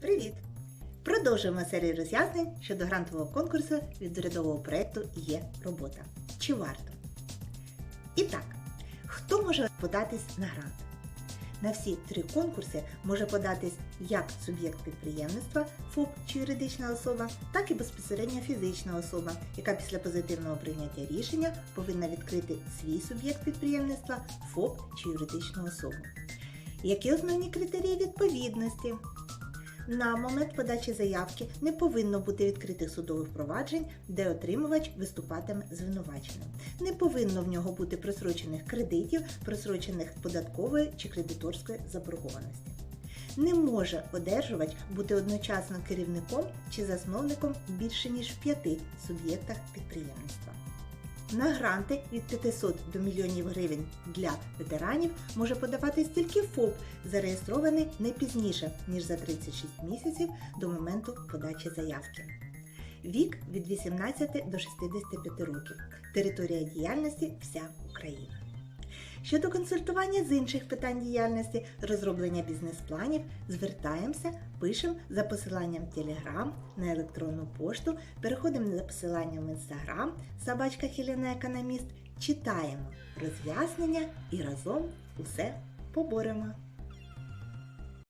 Привіт! Продовжуємо серію роз'яснень щодо грантового конкурсу від урядового проєкту Є робота. Чи варто? І так, хто може податись на грант? На всі три конкурси може податись як суб'єкт підприємництва, ФОП чи юридична особа, так і безпосередньо фізична особа, яка після позитивного прийняття рішення повинна відкрити свій суб'єкт підприємництва, ФОП чи юридичну особу. Які основні критерії відповідності? На момент подачі заявки не повинно бути відкритих судових проваджень, де отримувач виступатиме звинуваченим. Не повинно в нього бути просрочених кредитів, просрочених податкової чи кредиторської заборгованості. Не може одержувач бути одночасно керівником чи засновником більше ніж в п'яти суб'єктах підприємництва. На гранти від 500 до мільйонів гривень для ветеранів може подаватись тільки ФОП, зареєстрований не пізніше, ніж за 36 місяців до моменту подачі заявки. Вік від 18 до 65 років. Територія діяльності вся Україна. Щодо консультування з інших питань діяльності, розроблення бізнес-планів, звертаємося, пишемо за посиланням Telegram на електронну пошту, переходимо за посиланням в Instagram, собачка Хіліна Економіст, читаємо роз'яснення і разом усе поборемо.